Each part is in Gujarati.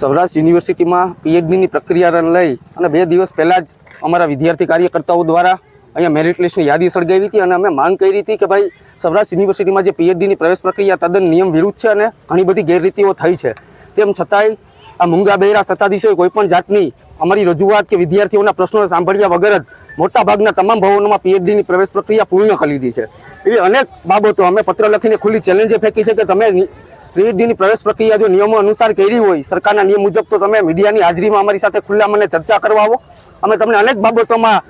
સૌરાષ્ટ્ર યુનિવર્સિટીમાં પીએચડીની પ્રક્રિયાને લઈ અને બે દિવસ પહેલાં જ અમારા વિદ્યાર્થી કાર્યકર્તાઓ દ્વારા અહીંયા મેરિટ લિસ્ટની યાદી સળગાવી હતી અને અમે માંગ કરી હતી કે ભાઈ, સૌરાષ્ટ્ર યુનિવર્સિટીમાં જે પીએચડીની પ્રવેશ પ્રક્રિયા તદ્દન નિયમ વિરુદ્ધ છે અને ઘણી બધી ગેરરીતિઓ થઈ છે. તેમ છતાંય આ મૂંગા બહેરા સત્તાધીશોએ કોઈ પણ જાતની અમારી રજૂઆત કે વિદ્યાર્થીઓના પ્રશ્નો સાંભળ્યા વગર જ મોટાભાગના તમામ ભવનોમાં પીએચડીની પ્રવેશ પ્રક્રિયા પૂર્ણ કરી દીધી છે. એવી અનેક બાબતો અમે પત્ર લખીને ખુલ્લી ચેલેન્જે ફેંકી છે કે તમે પીએચડીની પ્રવેશ પ્રક્રિયા જો નિયમો અનુસાર કરી હોય, સરકારના નિયમ મુજબ તો તમે મીડિયાની હાજરીમાં અમારી સાથે ખુલ્લા મને ચર્ચા કરવા આવો. અમે તમને અનેક બાબતોમાં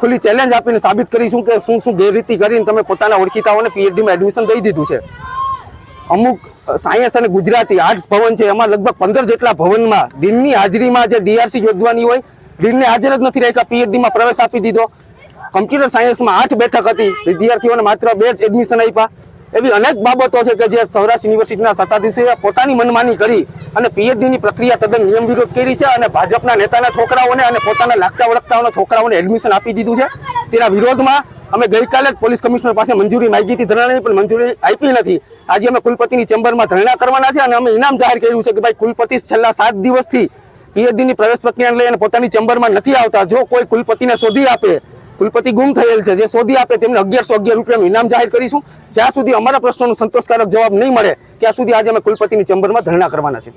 ખુલ્લી ચેલેન્જ આપીને સાબિત કરીશું કે શું શું ગેરરીતિ કરીને તમે પોતાના ઓળખીતાઓને પીએચડીમાં એડમિશન દઈ દીધું છે. અમુક સાયન્સ અને ગુજરાતી આર્ટ્સ ભવન છે, એમાં લગભગ પંદર જેટલા ભવનમાં ડીનની હાજરીમાં જે ડીઆરસી યોજવાની હોય ડીનને હાજર જ નથી રાખ્યા પીએચડીમાં પ્રવેશ આપી દીધો. કમ્પ્યુટર સાયન્સમાં આઠ બેઠક હતી, વિદ્યાર્થીઓને માત્ર બે જ એડમિશન આપ્યા. એવી અનેક બાબતો છે કે જે સૌરાષ્ટ્ર યુનિવર્સિટીના સત્તાધીશોએ પોતાની મનમાની કરી અને પીએચડીની પ્રક્રિયા તદ્દન નિયમ વિરોધ કરી છે અને ભાજપના નેતાના છોકરાઓને અને પોતાના લાગતા વળગતાઓના છોકરાઓને એડમિશન આપી દીધું છે. તેના વિરોધમાં અમે ગઈકાલે જ પોલીસ કમિશનર પાસે મંજૂરી માંગી હતી, ધરણાની પણ મંજૂરી આપી નથી. આજે અમે કુલપતિની ચેમ્બરમાં ધરણા કરવાના છે અને અમે ઇનામ જાહેર કર્યું છે કે ભાઈ કુલપતિ છેલ્લા સાત દિવસથી પીએચડીની પ્રવેશ પ્રક્રિયાને લઈને પોતાની ચેમ્બરમાં નથી આવતા. જો કોઈ કુલપતિને શોધી આપે, કુલપતિ ગુમ થયેલ છે, જે શોધી આપે તેમને અગિયારસો અગિયાર રૂપિયાનું ઇનામ જાહેર કરીશું. જ્યાં સુધી અમારા પ્રશ્નોનો સંતોષકારક જવાબ નહીં મળે, ત્યાં સુધી આજે અમે કુલપતિની ચેમ્બરમાં ધરણા કરવાના છે.